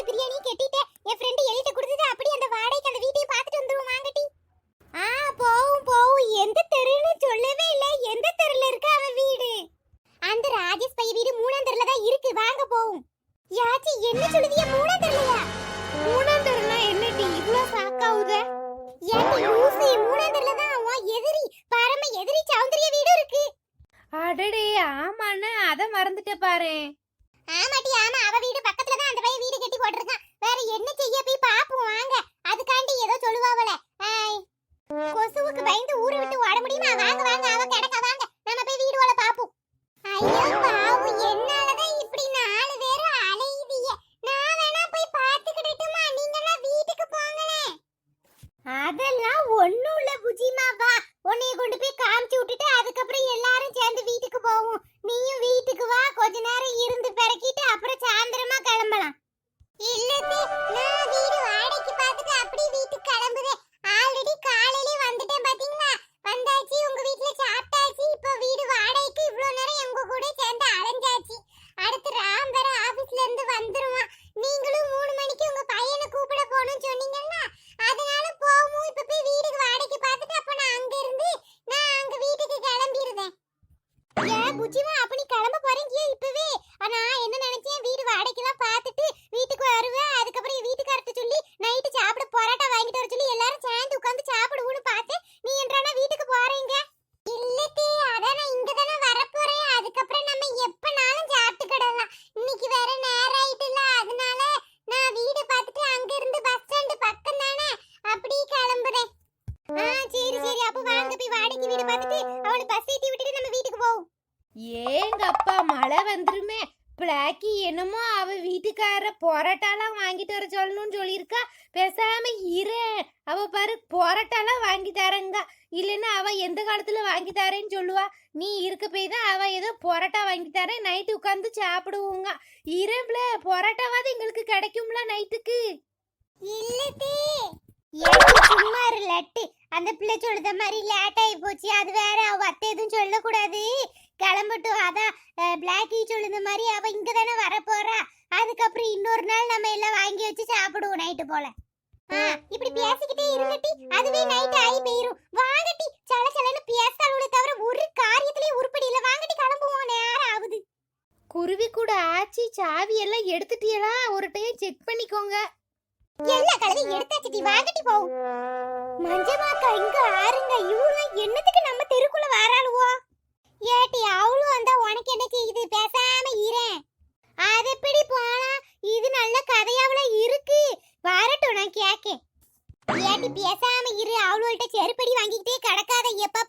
Kilo biryani கட்டிட்டேன். என் friend எலிட்ட கொடுத்தது அப்படி அந்த வாடகைக்கு அந்த வீட்டையும் பார்த்துட்டு வந்துருவோம் வாங்கட்டி. ஆ போவும் போவும். எந்த தெருன்னு சொல்லவே இல்ல. எந்த தெருல இருக்கு அவன் வீடு? அந்த ராஜேஷ் பைய வீடு மூணாம் தெருல தான் இருக்கு. வாங்க போவும். யாச்சி என்ன சொல்லுதிய? மூணாம் தெருலயா? மூணாம் தெருனா என்னடி? இவ்ளோ சாக்காவுத ஏன்டி லூசு மூணாம் தெருல தான் உன் எதிரி பரம எதிரி சௌந்தரிய வீடு இருக்கு. அடடே ஆமாண்ணா. அத மறந்துட்ட பாரு ஆமாட்டி வீட்டுக்கார பொரோட்டாலாம் வாங்கிட்டு வர சொல்லணும்னு சொல்லியிருக்கா. பேசாம இரு. அவ பாரு பொரோட்டாலாம் வாங்கி தரங்க. இல்லைன்னா அவ எந்த காலத்துல வாங்கி தரேன்னு சொல்லுவா. நீ இருக்க போய் தான் அவ ஏதோ பொரோட்டா வாங்கி தரேன். நைட்டு உட்காந்து சாப்பிடுவோங்க. இரவுல பொரோட்டாவாது எங்களுக்கு கிடைக்கும்ல நைட்டுக்கு? இல்லதே சும்மா இரு லட்டு. அந்த பிள்ளை சொல்லுத மாதிரி லேட் ஆகி போச்சு. அது வேற அவ அத்தை எதுவும் சொல்லக்கூடாது. கிளம்பட்டும். அதான் பிளாக்கி சொல்லுத மாதிரி அவ இங்க தானே வரப்போறா. அதுக்கப்புறம் இன்னொரு நாள் நம்ம எல்லாம் வாங்கி வச்சு சாப்பிடுவோம் நைட்டு போல. ஆ, இப்படி பேசிக்கிட்டே இருங்கட்டி அதுவே நைட் ஆகி போயிரும். வாங்கட்டி சல சலன்னு பேசாலுமே தவிர ஒரு காரியத்திலயும் உருப்படி இல்ல. வாங்கட்டி கிளம்புவோம் நேரம் ஆகுது. குருவி கூட ஆச்சி சாவி எல்லாம் எடுத்துட்டியலா ஒரு டைம் செக் பண்ணிக்கோங்க. எல்லா கலவையும் எடுத்தாச்சு வாங்கட்டி போவோம் மஞ்சமாக்கா இங்க ஆறுங்க. இவங்க என்னத்துக்கு நம்ம தெருக்குள்ள வராளுவோ? ஏட்டி அவளும் வந்தா உனக்கு என்ன செய்யுது? பேசாம இரேன் அது எப்படி போனா இது நல்ல கதையாவுல இருக்கு. வரட்டும் நான் கேக்கேன். ஏட்டி பேசாம இரு. அவளோட செருப்படி வாங்கிக்கிட்டே கிடக்காத எப்ப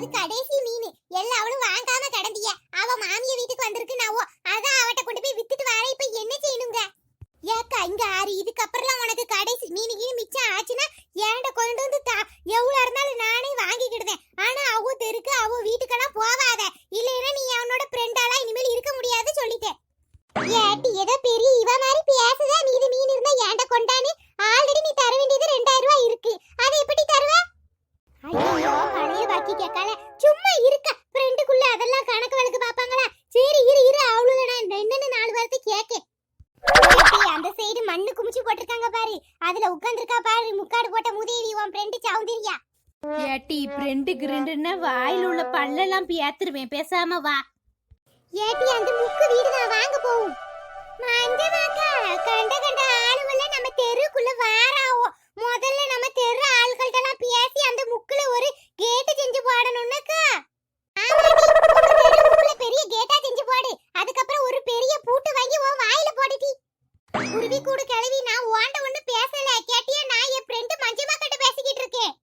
அது கடைசி மீன். எல்லா அவளும் வாங்காம கடந்திய. அவ மாமிய வீட்டுக்கு வந்திருக்கு நாவோ அதான் அவட்ட கொண்டு போய் வித்துட்டு வர இப்ப என்ன செய்யணுங்க? ஏக்கா இங்க ஆறு. இதுக்கப்புறம் உனக்கு கடைசி மீன் கீழ் மிச்சம் ஆச்சுன்னா ஏன்ட கொண்டு வந்து தா எவ்வளவு இருந்தாலும் நானே வாங்கிக்கிடுவேன் ஆனா அவ தெருக்கு அவ வீட்டுக்கெல்லாம் போவாத இல்லைன்னா நீ அவனோட ஃப்ரெண்டாலாம் இனிமேல் இருக்க முடியாது சொல்லிட்டேன் ஏட்டி ஏதோ பெரிய இவ மாதிரி பேசுதா மீதி மீன் இருந்தா ஏன்ட கொண்டானு ஆல்ரெடி நீ தர வேண்டியது ரெண்டாயிரம் ரூபாய் இருக்கு அதை எப்படி தருவ ஐயோ பழைய பாக்கி கேட்கல சும்மா இருக்க ஃப்ரெண்டுக்குள்ள அதெல்லாம் கணக்கு வழக்கு பாப்பாங்களா சரி இரு இரு அவ்வளவுதான் நான் என்னன்னு நாலு வாரத்தை கேக்கேன் ஏட்டி, அந்த சைடு மண்ணு குமிச்சு போட்டிருக்காங்க பாரு அதுல உட்கார்ந்திருக்கா பாரு முக்காடு போட்ட முதேவி உன் ஃப்ரெண்டு சௌந்தர்யா ஏட்டி ஃப்ரெண்டு கிரெண்டுன்னா வாயில உள்ள பல்லெல்லாம் ஏத்துருவேன். பேசாம வா. ஏட்டி அந்த முக்கு வீடு நான் வாங்க போவோம். மஞ்சமாக்கா கண்ட கண்ட ஆளுவல்ல நம்ம தெருக்குள்ள வாராவோ முதல்ல நம்ம தெரு ஆள்கள்ட்டலாம் பேசி அந்த முக்குல ஒரு கேட்டு செஞ்சு போடணும்னாக்கா ஆமாடி, உங்க தெரு முக்குல பெரிய கேட்டா செஞ்சு போடு அதுக்கப்புறம் ஒரு பெரிய பூட்டு வாங்கி உன் வாயில போடுடி குருவி கூடு கிளவி நான் ஓண்ட ஒண்ணு பேசல கேட்டியா நான் என் ஃப்ரெண்டு மஞ்சமா கிட்ட பேசிக்கிட்டு இருக்கேன்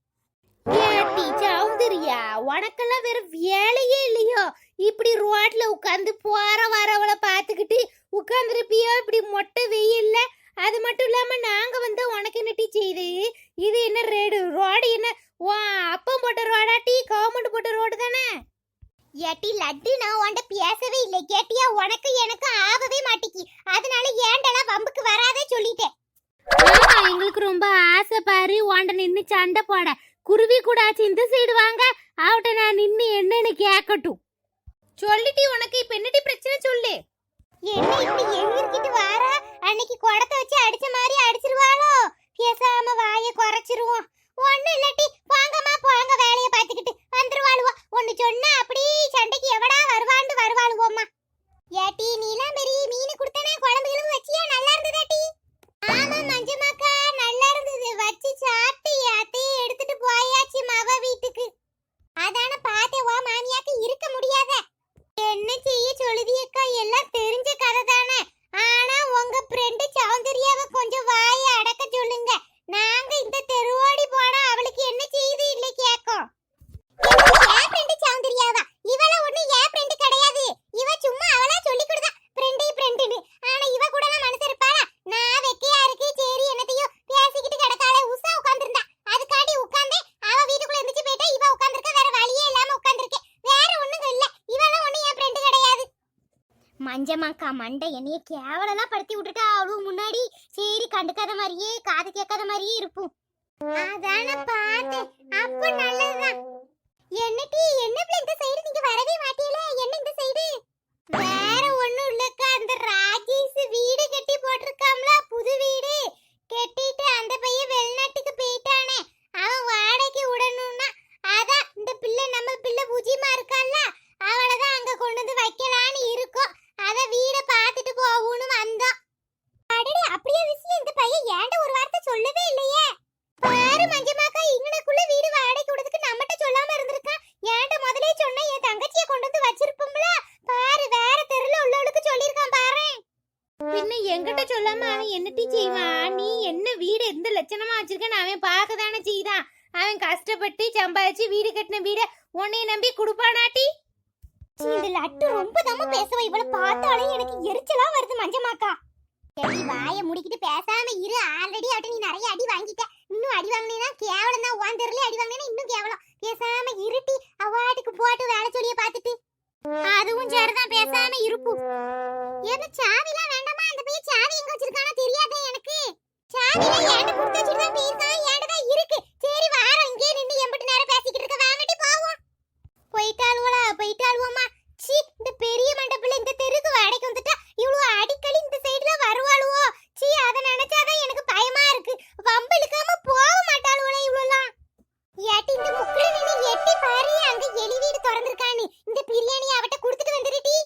ஏட்டி சௌந்தர்யா உனக்கெல்லாம் வேற வேலையே இல்லையோ இப்படி ரோட்ல உட்காந்து போற வரவளை பார்த்துக்கிட்டு உட்காந்துருப்பியோ இப்படி மொட்டை வெயில்ல அது மட்டும் இல்லாம நாங்க வந்தா உனக்கு என்ன டீ செய்யுது இது என்ன ரேடு ரோடு என்ன வா அப்பம் போட்ட ரோடா டீ கவர்மெண்ட் போட்ட ரோடு தானே ஏட்டி லட்டு நான் உன்ட பேசவே இல்லை. கேட்டியா? உனக்கு எனக்கு ஆகவே மாட்டிக்கி. அதனால ஏண்டெல்லாம் வம்புக்கு வராதே சொல்லிட்டேன். ஆமா எங்களுக்கு ரொம்ப ஆசை பாரு. உன்ட நின்னு சண்டை போட. குருவி கூட ஆச்சு இந்த சைடு வாங்க. அவட்ட நான் நின்னு என்னன்னு கேட்கட்டும் சொல்லிட்டி உனக்கு இப்ப என்னடி பிரச்சனை? சொல்லு. என்ன இப்படி எங்கிருக்கிட்டு வாரா அன்னைக்கு குடத்தை வச்சு அடிச்ச மாதிரி அடிச்சிருவாளோ? பேசாம வாயை குறைச்சிருவோம். ஒண்ணு இல்லாட்டி வாங்கம்மா போங்க வேலையை பார்த்துக்கிட்டு வந்துருவாளுவோ. ஒண்ணு சொன்னா அப்படி சண்டைக்கு எவடா வருவான்னு வருவாளுவோம்மா ஏட்டி நீலாம்பரி மீன் கொடுத்தனே குழம்புகளும் வச்சியா நல்லா இருந்ததாட்டி ஆமா மஞ்சமாக்கா நல்லா இருந்தது வச்சு சாப்பிட்டு அத்தையை எடுத்துட்டு போயாச்சு மவ வீட்டுக்கு அதான பார்த்தேன் வா மாமியாக்கு இருக்க முடியாத என்ன செய்ய சொல்லுதியக்கா எல்லாம் தெரிஞ்ச கதை தானே ஆனா உங்க ஃப்ரெண்டு சௌந்தர்யாவை கொஞ்சம் வாய அடக்க சொல்லுங்க நாங்க இந்த தெருவோடி போனா அவளுக்கு என்ன செய்யுது இல்லை கேக்கும் என் ஃப்ரெண்டு சௌந்தர்யாவா இவள ஒண்ணு என் ஃப்ரெண்டு கிடையாது இவ சும்மா அவளா சொல்லி கொடுத்தா ஃப்ரெண்டு ஃப்ரெண்டுன்னு ஆனா இவ கூட எல்லாம் மனசு இருப்பாளா நான் வெக்கையா இருக்கு சரி என்னத்தையோ பேசிக்கிட்டு கிடக்காளே உஷா உட்கார்ந்திருந்தா அதுக்காண்டி உட்கார்ந்தே அவ வீட்டுக்குள்ள இருந்துச்சு போயிட்டா இவ உட்கார்ந்திருக்க வேற வழியே இல்லாம உட்கார்ந்திருக்கேன் வேற ஒண்ணும் இல்ல இவெல்லாம் ஒண்ணு என் ஃப்ரெண்டு கிடையாது ஏமாக்கா மண்டை என்னைய கேவலலாம் படுத்தி விட்டுட்டா அவ்வளவு முன்னாடி சரி கண்டுக்காத மாதிரியே காது கேட்காத மாதிரியே இருப்போம். அதான பார்த்தேன். அப்ப நல்லதுதான். என்னட்டி என்ன பிள்ளை இந்த சைடு நீங்க வரவே மாட்டீங்களே என்ன இந்த சைடு வேற ஒண்ணும் இல்லக்கா அந்த ராஜேஷ் வீடு கட்டி போட்டிருக்காம்ல புது வீடு கட்டிட்டு அந்த பையன் வெளிநாட்டுக்கு போயிட்டானே அவன் வாடகைக்கு விடணும்னா அதான் இந்த பிள்ளை நம்ம பிள்ளை பூஜிமா இருக்கான்ல அவளை தான் அங்க கொண்டு வந்து வைக்கலான்னு இருக்கோம் அத வீட பார்த்துட்டு போவோம்னு வந்தோம் அடடே அப்படியே விஷயம் இந்த பையன் ஏன்ட ஒரு வார்த்தை சொல்லவே இல்லையே பாரு மஞ்சமாக்கா இங்கனக்குள்ள வீடு வாடகைக்கு விடுறதுக்கு நம்மகிட்ட சொல்லாம இருந்திருக்கான் ஏன்ட முதலே சொன்னா என் தங்கச்சியை கொண்டு வந்து வச்சிருப்போம்ல பாரு வேற தெருல உள்ளவளுக்கு சொல்லியிருக்கான் பாரு பின்ன என்கிட்ட சொல்லாம அவன் என்னட்டி செய்வான்? நீ என்ன வீடு எந்த லட்சணமா வச்சிருக்கன்னு அவன் பார்க்க தானே செய்தான். அவன் கஷ்டப்பட்டு சம்பாதிச்சு வீடு கட்டின வீட உன்னைய நம்பி குடுப்பானாட்டி? இந்த லட்டு ரொம்ப தம்ம பேசவ? இவள பார்த்தாலே எனக்கு எரிச்சலா வருது மஞ்சமாக்கா. சரி வாயை முடிக்கிட்டு பேசாம இரு. ஆல்ரெடி அவட்ட நீ நிறைய அடி வாங்கிட்ட. இன்னும் அடி வாங்கினீங்கன்னா கேவலம் தான் உன் தெருல அடி வாங்கினா இன்னும் கேவலம். பேசாம இருட்டி அவாட்டுக்கு போட்டு வேலை சொல்லிய பாத்துட்டு அதுவும் சரிதான். பேசாம இருப்பு. என்ன சாவிலாம் சாவி எங்க வச்சிருக்கானோ தெரியாதே எனக்கு. சாவிலாம் ஏன்ட கொடுத்து வச்சிருந்தா பேசாம ஏன்டா இருக்கு. சரி வாரம் இங்கே நின்னு எம்பிட்டு நேரம் பேசிக்கிட்டு இருக்க. வாங்கடி போவோம். போயிட்டாளுவலா போயிட்டாளுவோமா சி இந்த பெரிய மண்டபத்துல இந்த தெருக்கு வாடகைக்கு வந்துட்டா இவ்வளவு அடிக்கடி இந்த சைடுல வருவாளுவோ? சி அத நினைச்சாதான் எனக்கு பயமா இருக்கு. வம்பு இழுக்காம போக மாட்டாளுவல இவ்வளவுலாம் ஏட்டி இந்த முக்குல நின்னு எட்டி பாரு. அங்க எலி வீடு திறந்திருக்கான்னு. இந்த பிரியாணி அவட்ட கொடுத்துட்டு வந்துருட்டி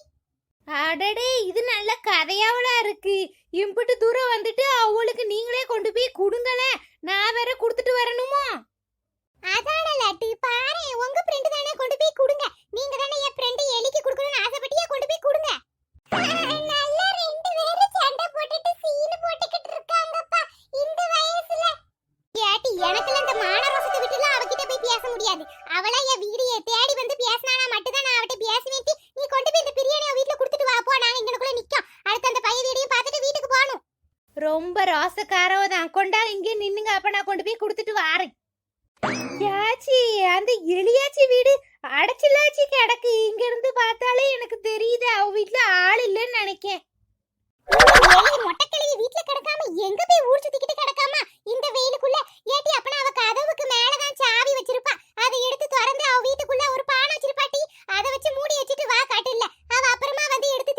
அடடே இது நல்ல கதையாவலா இருக்கு. இம்புட்டு தூரம் வந்துட்டு அவளுக்கு நீங்களே கொண்டு போய் கொடுங்களே. நான் வேற கொடுத்துட்டு வரணுமோ? அதான லட்டு பாரு உங்க ஃப்ரெண்ட் தானே கொண்டு போய் கொடுங்க. நீங்க தானே என் ஃப்ரெண்ட் எலிக்கு கொடுக்கணும்னு ஆசைப்பட்டியா கொண்டு போய் கொடுங்க. ரொம்ப ரோசக்காரவ தான். கொண்டா இங்கே நின்னுங்க. அப்ப நான் கொண்டு போய் கொடுத்துட்டு வாரேன். யாச்சி அந்த எலியாச்சி வீடு அடைச்சிலாச்சி கிடக்கு. இங்க இருந்து பார்த்தாலே எனக்கு தெரியுது அவ வீட்டுல ஆள் இல்லைன்னு நினைக்கேன். ஏய் மொட்டைக்கிழவி வீட்ல கிடக்காம எங்க போய் ஊர் சுத்திக்கிட்டு கிடக்காம? இந்த வெயிலுக்குள்ள. ஏட்டி அப்பனா அவ கதவுக்கு மேலதான் சாவி வச்சிருப்பா. அதை எடுத்து திறந்து அவ வீட்டுக்குள்ள ஒரு பானை வச்சிருப்பாட்டி அதை வச்சு மூடி வச்சுட்டு வா காட்டில்ல. அவ அப்புறமா வந்து எடுத்து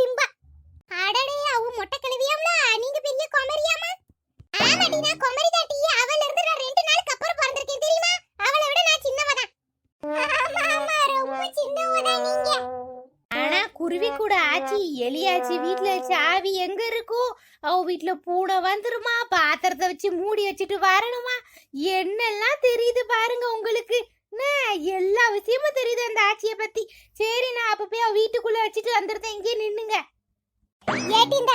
வீட்டில் பூனை வந்துருமா? பாத்திரத்தை வச்சு மூடி வச்சுட்டு வரணுமா? என்னெல்லாம் தெரியுது பாருங்க உங்களுக்கு. என்ன, எல்லா விஷயமும் தெரியுது அந்த ஆட்சியை பத்தி. சரி நான் அப்ப போய் வீட்டுக்குள்ள வச்சுட்டு வந்துருந்தேன் இங்கே நின்னுங்க. ஏட்டி இந்த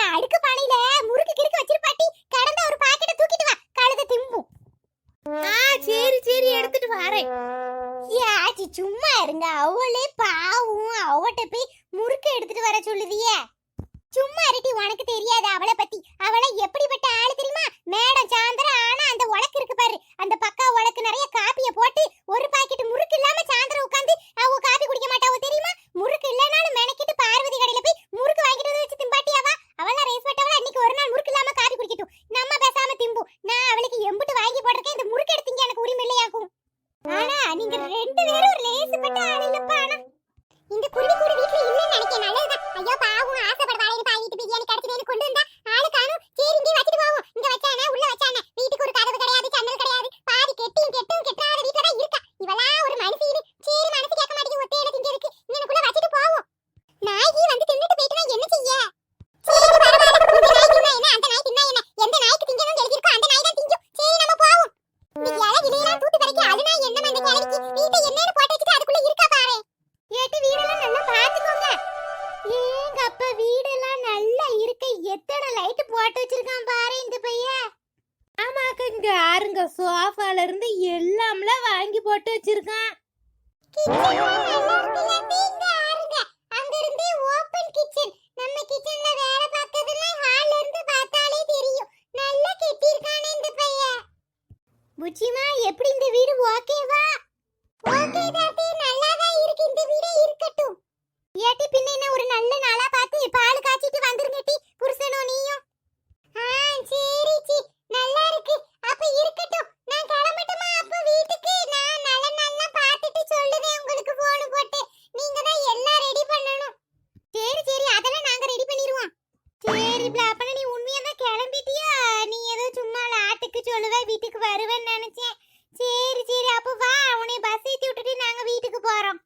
சரி அப்பனா நீ உண்மையா தான் கிளம்பிட்டியா? நீ ஏதோ சும்மா ஆட்டுக்கு சொல்லுவ வீட்டுக்கு வருவேன்னு நினைச்சேன். சரி சரி அப்ப வா உன்னை பஸ் ஏத்தி விட்டுட்டு நாங்க வீட்டுக்கு போறோம்.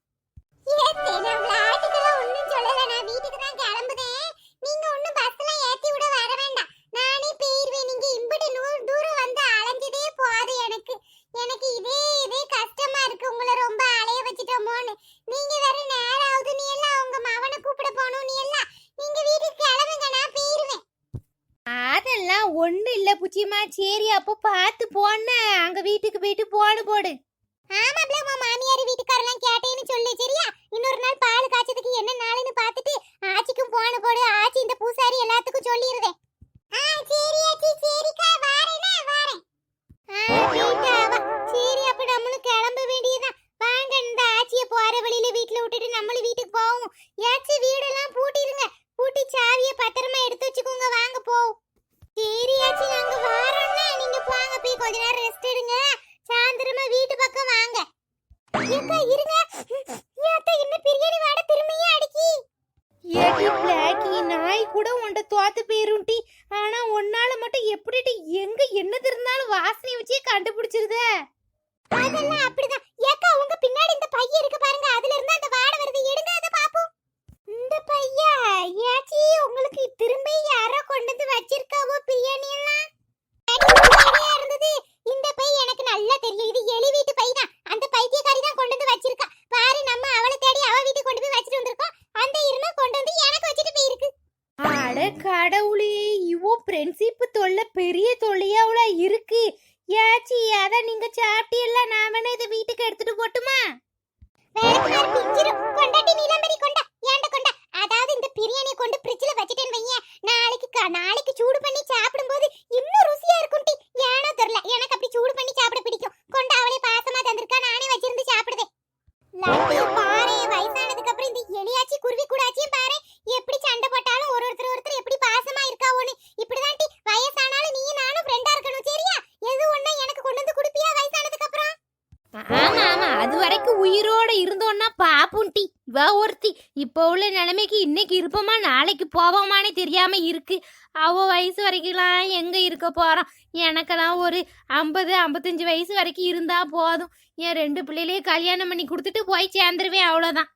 நான் நான் கிளம்புதேன். நீங்க விட வர வேண்டாம். நானே தூரம் வந்து எனக்கு. எனக்கு இதே இதே கஷ்டமா இருக்கு. உங்களை ரொம்ப அலைய வச்சுட்டோமோன்னு. நீங்க வேற நேரம் ஆகுது நீ எல்லாம் உங்க மவனை கூப்பிட போகணும் நீ எல்லாம் நீங்க வீட்டுக்கு கிளம்புங்க நான் போயிருவேன். அதெல்லாம் ஒண்ணு இல்ல புச்சிமா. சரி அப்போ பார்த்து போன அங்க வீட்டுக்கு போயிட்டு போன போடு. ஆமாப்ல உன் மாமியார் வீட்டுக்காரெல்லாம் கேட்டேன்னு சொல்லு சரியா? இன்னொரு நாள் பால் காய்ச்சதுக்கு என்ன நாளுன்னு பார்த்துட்டு ஆச்சிக்கும் போன போடு. ஆச்சி இந்த பூசாரி எல்லாத்துக்கும் சொல்லிடுதே ஆ சரி ஆச்சி சரிக்கா வாரேனே வாரேன். ஆ சரி அப்ப நம்மளும் கிளம்ப வேண்டியதுதான். வாங்க இந்த ஆச்சியை போற வழியில வீட்ல விட்டுட்டு நம்மளும் வீட்டுக்கு போவோம். ஏச்சி வீடெல்லாம் பூட்டிருங்க. பூட்டி சாவியை பத்திரமா எடுத்து வச்சுக்கோங்க. வாங்க போ சரி ஆச்சி நாங்க வாரோம்னா நீங்க போங்க போய் கொஞ்ச நேரம் ரெஸ்ட் எடுங்க சாயந்தரமா வீட்டு பக்கம் வாங்க ஏக்கா இருங்க ஏத்தா என்ன பிரியாணி வாட திரும்பியே அடிக்கி ஏடி பிளாக்கி நாய் கூட உன்ட தோத்து போயிரும்டி ஆனா உன்னால மட்டும் எப்படிடி எங்க என்னது இருந்தாலும் வாசனை வச்சே கண்டுபிடிச்சிருதே அதெல்லாம் அப்படிதான் ஏக்கா உங்க பின்னாடி இந்த பைய இருக்கு பாருங்க அதுல இருந்து அந்த வாடை வருது எடுங்க அத பாப்போம் இந்த பையா ஏச்சி உங்களுக்கு திரும்ப யாரோ கொண்டு வந்து வச்சிருக்காவோ பிரியாணி எல்லாம் அடி, இருந்தது இந்த பை எனக்கு நல்லா தெரியும் இது எலி வீட்டு பை தான் அந்த பைத்தியக்காரி தான் கொண்டு வந்து வச்சிருக்கா பாரு நம்ம அவளை தேடி அவ வீட்டுக்கு கொண்டு போய் வச்சிட்டு வந்திருக்கோம் அந்த இருமை கொண்டு வந்து எனக்கு வச்சுட்டு போயிருக்கு அட கடவுளே இவோ ஃப்ரெண்ட்ஷிப் தொல்லை பெரிய தொல்லையாவுல இருக்கு ஏச்சி அதான் நீங்க சாப்பிட்டீல்ல நான் வேணா இதை வீட்டுக்கு எடுத்துட்டு போட்டுமா வேலைக்கார பிஞ்சிரும் கொண்டாட்டி நீலம்பரி கொண்டா ஏண்ட கொண்டா அதாவது இந்த பிரியாணியை கொண்டு ஃப்ரிட்ஜ்ல வச்சிட்டேன்னு வையேன் நாளைக்கு க- நாளைக்கு சூடு பண்ணி சாப்பிடும்போது இன்னும் ருசியா இருக்கும் டி ஏனோ தெரியல எனக்கு அப்படி சூடு பண்ணி சாப்பிட பிடிக்கும் கொண்டு அவளே பாசமா தந்திருக்கா நானே வச்சிருந்து சாப்பிடுதேன் லட்டு பாரு வயசானதுக்கு அப்புறம் இந்த எலியாச்சி குருவி கூடாச்சியும் பாரு எப்படி சண்டை போட்டாலும் ஒரு ஒருத்தர் ஒருத்தர் எப்படி பாசமா இருக்காவோன்னு இப்படிதான் டி வயசானாலும் நீயும் நானும் ஃப்ரெண்டா இருக்கணும் சரியா எது ஒண்ணா எனக்கு கொண்டு வந்து குடுப்பியா வயசானதுக்கு அப்புறம் ஆமா ஆமா அது வரைக்கும் உயிரோட இருந்தோன்னா பாப்புண்டி இவ ஒருத்தி இப்போ உள்ள இன்னைக்கு இருப்போமா? நாளைக்கு போவோமானே தெரியாம இருக்கு. அவ வயசு வரைக்கும்லாம் எங்க இருக்க போறோம் எனக்கெல்லாம் ஒரு ஐம்பது ஐம்பத்தஞ்சு வயசு வரைக்கும் இருந்தா போதும். என் ரெண்டு பிள்ளைகளையும் கல்யாணம் பண்ணி கொடுத்துட்டு போய் சேர்ந்துருவேன் அவ்வளோதான்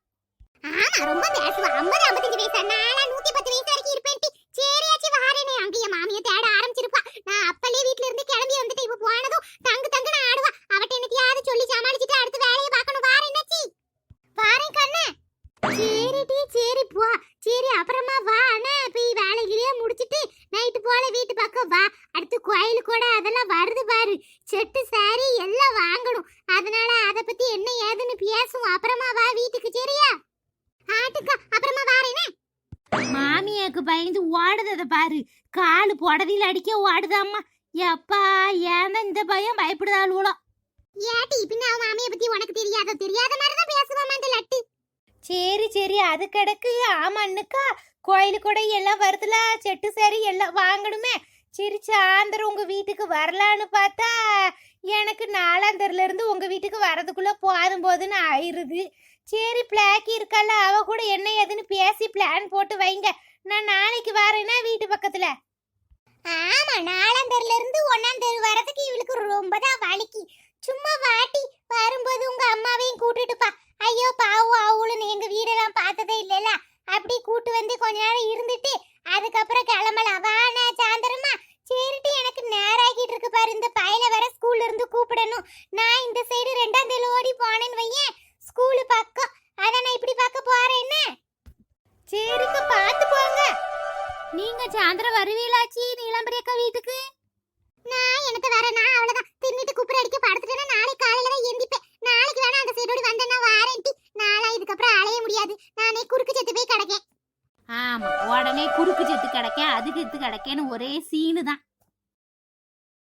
ஆமா ரொம்ப பேசுவா. ஐம்பது ஐம்பத்தஞ்சு வயசு? நாளா நூத்தி பத்து வயசு வரைக்கும் இருப்பேன் டி. சரியாச்சு வாரேனே. அங்க என் மாமியை தேட ஆரம்பிச்சிருப்பா. நான் அப்பலே வீட்ல இருந்து கிளம்பி வந்துட்டு இப்ப போனதும் தங்கு தங்குன்னு ஆடுவா. அவட்ட என்னத்தையாவது சொல்லி சமாளிச்சுட்டு அடுத்து வேலையை பார்க்கணும். வாரேன் என்னாச்சி வாரேன் கண்ணே. சரி டி சரி போ. சரி அப்புறமா வா. அண்ணா போய் வேலையிலேயே முடிச்சிட்டு நைட்டு போல வீட்டு பக்கம் வா. அடுத்து கோயில் கூட அதெல்லாம் வருது பாரு. செட்டு சாரி எல்லாம் வாங்கணும். அதனால அதை பத்தி என்ன ஏதுன்னு பேசுவோம். அப்புறமா வா வீட்டுக்கு சரியா? ஆட்டுக்கா அப்புறமா வாரேனே. மாமியாக்கு பயந்து ஓடுதத பாரு. காலு புடவையில் அடிக்க ஓடுதாம்மா. எப்பா ஏன் இந்த பயம் பயப்படுதாளுவோ ஏட்டி பின்ன அவன் மாமியை பத்தி உனக்கு தெரியாத? தெரியாத மாதிரி தான் பேசுவாமா இந்த லட்டு. சரி சரி அது கிடக்கு. ஆமாண்ணுக்கா கோயிலு கூட எல்லாம் வருதுல. செட்டு சரி எல்லாம் வாங்கணுமே. சரி சாயந்தரம் உங்க வீட்டுக்கு வரலான்னு பார்த்தா எனக்கு நாலாந்தரில இருந்து உங்க வீட்டுக்கு வரதுக்குள்ள போதும் போதுன்னு ஆயிருது. சரி பிளாக்கி இருக்கால. அவ கூட என்ன ஏதுன்னு பேசி பிளான் போட்டு வைங்க. நான் நாளைக்கு வரேன்னா வீட்டு பக்கத்துல? ஆமா நாலாம் தெருல இருந்து ஒன்னாம் தெரு வரதுக்கு இவளுக்கு ரொம்ப தான் வலிக்கு. சும்மா வாட்டி வரும்போது உங்க அம்மாவையும் கூட்டிட்டு பா. ஐயோ பாவம் அவளும் எங்க வீடெல்லாம் பார்த்ததே இல்லைல்ல? அப்படி கூட்டு வந்து கொஞ்ச நேரம் இருந்துட்டு அதுக்கப்புறம் கிளம்பலாம். வாண்ணா சாயந்தரமா? சரிட்டு எனக்கு நேராகிட்டு இருக்கு பாரு இந்த பையில வர ஸ்கூல்ல இருந்து கூப்பிடணும். நான் இந்த சைடு ரெண்டாம் தெரு ஓடி போனேன்னு வையேன். ஸ்கூலு பக்கம். அதான் நான் இப்படி பார்க்க போறேன் என்ன? சரிக்கா பார்த்து போங்க. நீங்க சாயந்தரம் வருவீங்களாச்சி நீலாம்பரியக்கா வீட்டுக்கு? நான் எனக்கு வரேன் நான் அவ்வளவுதான். தின்னுட்டு குப்புற அடிக்க படுத்துட்டேன்னா நாளைக்கு காலையில தான் எந்திப்பேன். நாளைக்கு வேணா அந்த சைடோடி வந்தேன்னா வாரேன்டி நாளா இதுக்கப்புறம் அலைய முடியாது. நானே குறுக்கு செத்து போய் கிடக்கேன். ஆமா உடனே குறுக்கு செத்து கிடக்கேன் அதுக்கு எத்து கிடக்கேன்னு ஒரே சீனு தான்.